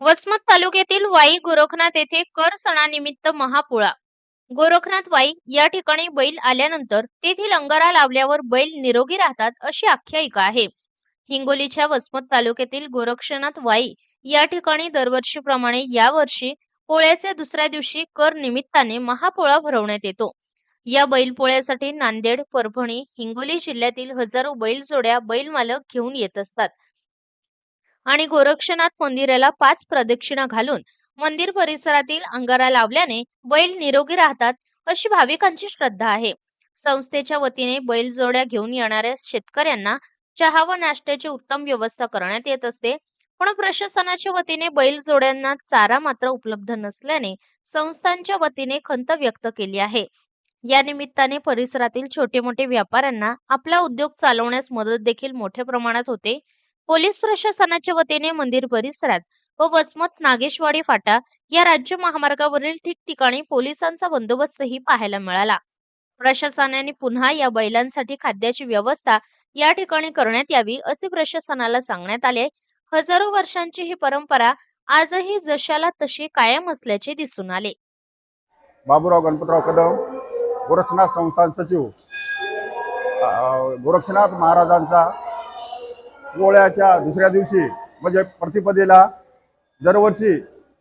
वसमत तालुक्यातील वाई गोरखनाथ येथे कर सणानिमित्त महापोळा. गोरखनाथ वाई या ठिकाणी बैल आल्यानंतर तेथील अंगारा लावल्यावर बैल निरोगी राहतात अशी आख्यायिका आहे. हिंगोलीच्या वसमत तालुक्यातील गोरक्षनाथ वाई या ठिकाणी दरवर्षीप्रमाणे यावर्षी पोळ्याच्या दुसऱ्या दिवशी कर निमित्ताने महापोळा भरवण्यात येतो. या बैलपोळ्यासाठी नांदेड परभणी हिंगोली जिल्ह्यातील हजारो बैलजोड्या बैल मालक घेऊन येत असतात. आणि गोरक्षनाथ मंदिराला पाच प्रदक्षिणा घालून मंदिर परिसरातील अंगारा लावल्याने बैल निरोगी राहतात अशी भाविकांची श्रद्धा आहे. संस्थेच्या वतीने बैलजोड्या घेऊन येणाऱ्या शेतकऱ्यांना चहा व नाश्त्याची उत्तम व्यवस्था करण्यात येत असते. पण प्रशासनाच्या वतीने बैलजोड्यांना चारा मात्र उपलब्ध नसल्याने संस्थांच्या वतीने खंत व्यक्त केली आहे. या निमित्ताने परिसरातील छोटे मोठे व्यापाऱ्यांना आपला उद्योग चालवण्यास मदत देखील मोठ्या प्रमाणात होते. पोलीस प्रशासनाच्या वतीने मंदिर परिसरात व वसमत नागेशवाडी फाटा या राज्य महामार्गावरील ठिकठिकाणी पोलिसांचा बंदोबस्तही पाहायला मिळाला. प्रशासनाने पुन्हा या बैलांसाठी खाद्याची व्यवस्था या ठिकाणी करण्यात यावी असे प्रशासनाला सांगण्यात आले. हजारो वर्षांची ही परंपरा आजही जशाला तशी कायम असल्याचे दिसून आले. बाबूराव गणपतराव कदम गोरक्षनाथ संस्थान सचिव गोरक्षनाथ महाराजांचा पोळ्याच्या दुसऱ्या दिवशी म्हणजे प्रतिपदेला दरवर्षी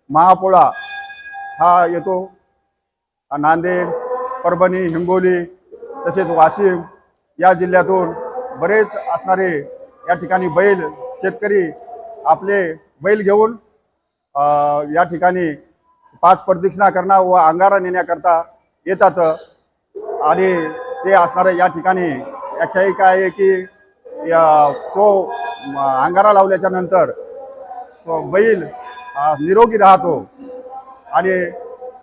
महापोळा हा येतो. नांदेड परभणी हिंगोली तसेच वाशिम या जिल्ह्यातून बरेच असणारे या ठिकाणी बैल शेतकरी आपले बैल घेऊन या ठिकाणी पाच प्रदक्षिणा करणं व अंगारा नेण्याकरता येतात. आणि ते असणारे या ठिकाणी आख्यायिका आहे की या तो अंगारा लावल्याच्या नंतर बैल निरोगी राहतो. आणि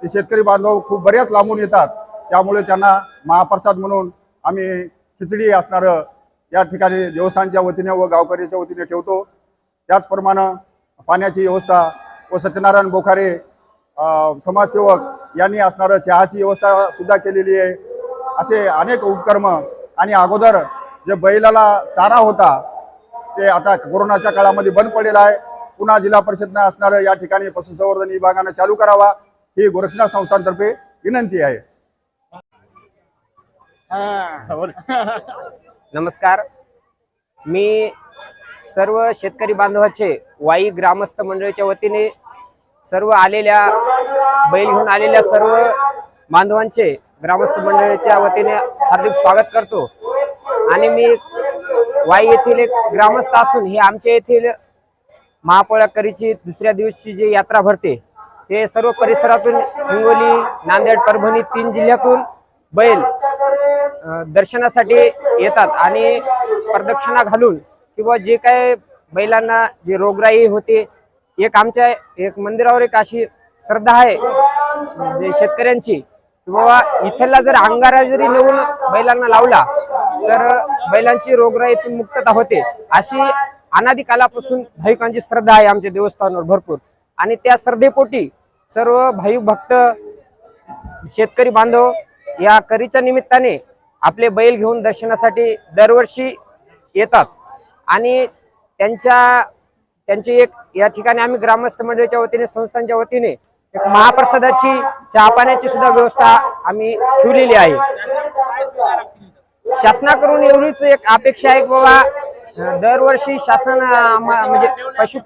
ते शेतकरी बांधव खूप बऱ्याच लांबून येतात. त्यामुळे त्यांना महाप्रसाद म्हणून आम्ही खिचडी असणारं या ठिकाणी देवस्थानच्या वतीने व गावकऱ्याच्या वतीने ठेवतो. त्याचप्रमाणे पाण्याची व्यवस्था व सत्यनारायण बोखारे समाजसेवक यांनी असणारं चहाची व्यवस्था सुद्धा केलेली आहे. असे अनेक उपक्रम आणि अगोदर जे बैलाला चारा होता ते आता कोरोनाच्या काळामध्ये बंद पडलेला आहे. पुन्हा जिल्हा परिषदनं असणारं या ठिकाणी पशुसंवर्धन विभागानं चालू करावा ही गोरक्षनाथ संस्थांतर्फे विनंती आहे. नमस्कार. मी सर्व शेतकरी बांधवाचे वाई ग्रामस्थ मंडळीच्या वतीने सर्व आलेल्या बैल घेऊन आलेल्या सर्व बांधवांचे ग्रामस्थ मंडळीच्या वतीने हार्दिक स्वागत करतो. आणि मी वाई येथील एक ग्रामस्थ असून हे आमच्या येथील महापोळाकरीची दुसऱ्या दिवशी जी यात्रा भरते ते सर्व परिसरातून हिंगोली नांदेड परभणी तीन जिल्ह्यातून बैल दर्शनासाठी येतात आणि प्रदक्षिणा घालून किंवा जे काय बैलांना जे रोगराई होते एक आमच्या एक मंदिरावर एक अशी श्रद्धा आहे जे शेतकऱ्यांची किंवा बाबा इथला जर अंगारा जरी नेऊन बैलांना लावला तर बैलांची रोगराईतून मुक्तता होते. अशी अनादी कालापासून भाविकांची श्रद्धा आहे आमच्या देवस्थानावर भरपूर. आणि त्या श्रद्धेपोटी सर्व भाविक भक्त शेतकरी बांधव या करीच्या निमित्ताने आपले बैल घेऊन दर्शनासाठी दरवर्षी येतात. आणि त्यांच्या त्यांची एक या ठिकाणी आम्ही ग्रामस्थ मंडळीच्या वतीने संस्थांच्या वतीने एक महाप्रसादाची चहा पाण्याची सुद्धा व्यवस्था आम्ही ठेवलेली आहे. शासनाकडून एवढीच एक अपेक्षा आहे की बाबा दरवर्षी शासन म्हणजे पशु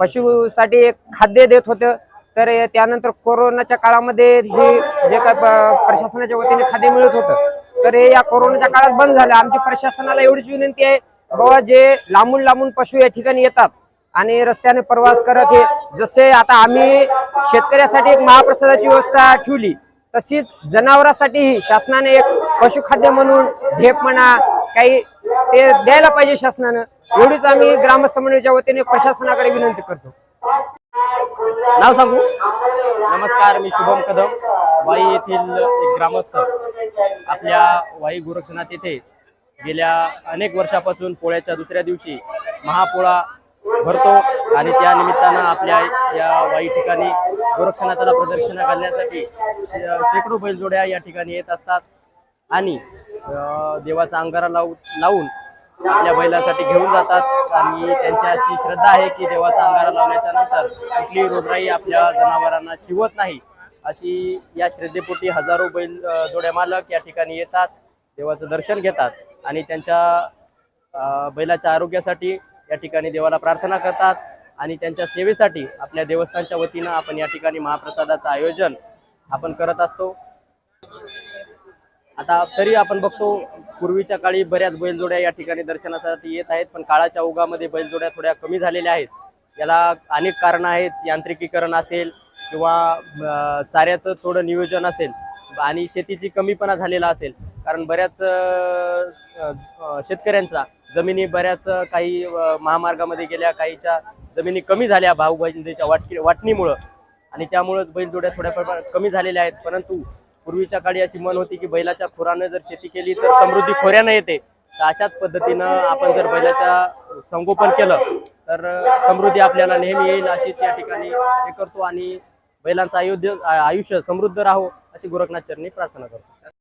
पशुसाठी एक खाद्य देत होतं. तर त्यानंतर कोरोनाच्या काळामध्ये हे जे काय प्रशासनाच्या वतीने खाद्य मिळत होतं. तर हे या कोरोनाच्या काळात बंद झालं. आमची प्रशासनाला एवढीच विनंती आहे बाबा जे लांबून लांबून पशु या ठिकाणी येतात आणि रस्त्याने प्रवास करत हे जसे आता आम्ही शेतकऱ्यासाठी एक महाप्रसादाची व्यवस्था ठेवली तशीच जनावरांसाठीही शासनाने एक पशुखाद्य म्हणून ढेप म्हणा काही ते द्यायला पाहिजे शासनानं एवढीच आम्ही ग्रामस्थ मंडळीच्या वतीने प्रशासनाकडे विनंती करतो. नाव सांगू? नमस्कार मी शुभम कदम वाई येथील एक ग्रामस्थ. आपल्या वाई गोरक्षनाथ येथे गेल्या अनेक वर्षापासून पोळ्याच्या दुसऱ्या दिवशी महापोळा भरतो आणि त्या निमित्तानं आपल्या या वाई ठिकाणी गोरक्षनाथाला प्रदक्षिणा घालण्यासाठी शे- शेकडो बैलजोड्या या ठिकाणी येत असतात. आणि देवाचा अंगारा लावू लावून आपल्या बैलासाठी घेऊन जातात. आणि त्यांची अशी श्रद्धा आहे की देवाचा अंगारा लावल्याच्या नंतर कुठलीही रोगराई आपल्या जनावरांना शिवत नाही. अशी या श्रद्धेपोटी हजारो बैल जोड्या मालक या ठिकाणी येतात देवाचं दर्शन घेतात आणि त्यांच्या बैलाच्या आरोग्यासाठी या ठिकाणी देवाला प्रार्थना करतात. आणि त्यांच्या सेवेसाठी आपल्या देवस्थानच्या वतीनं आपण या ठिकाणी महाप्रसादाचं आयोजन आपण करत असतो. आता तरी आपण बघतो पूर्वीच्या काळी बऱ्याच बैलजोड्या या ठिकाणी दर्शनासाठी येत आहेत पण काळाच्या ओघामध्ये बैलजोड्या थोड्या कमी झालेल्या आहेत. याला अनेक कारणं आहेत यांत्रिकीकरण असेल किंवा चाऱ्याचं थोडं नियोजन असेल आणि शेतीची कमीपणा झालेला असेल. कारण बऱ्याच शेतकऱ्यांचा जमिनी बऱ्याच काही महामार्गामध्ये गेल्या काहीच्या जमिनी कमी झाल्या भाऊ वाटकी वाटणीमुळं. आणि त्यामुळंच बैलजोड्या थोड्या प्रमाणात कमी झालेल्या आहेत. परंतु पूर्वीच्या काळी अशी मन होती की बैलाच्या खुरानं जर शेती केली तर समृद्धी खोऱ्यानं येते. तर अशाच पद्धतीनं आपण जर बैलाच्या संगोपन केलं तर समृद्धी आपल्याला नेहमी येईल. अशीच या ठिकाणी हे करतो आणि बैलांचं आयुध्य आयुष्य समृद्ध राहो अशी गोरखनाथ चरणी प्रार्थना करतो.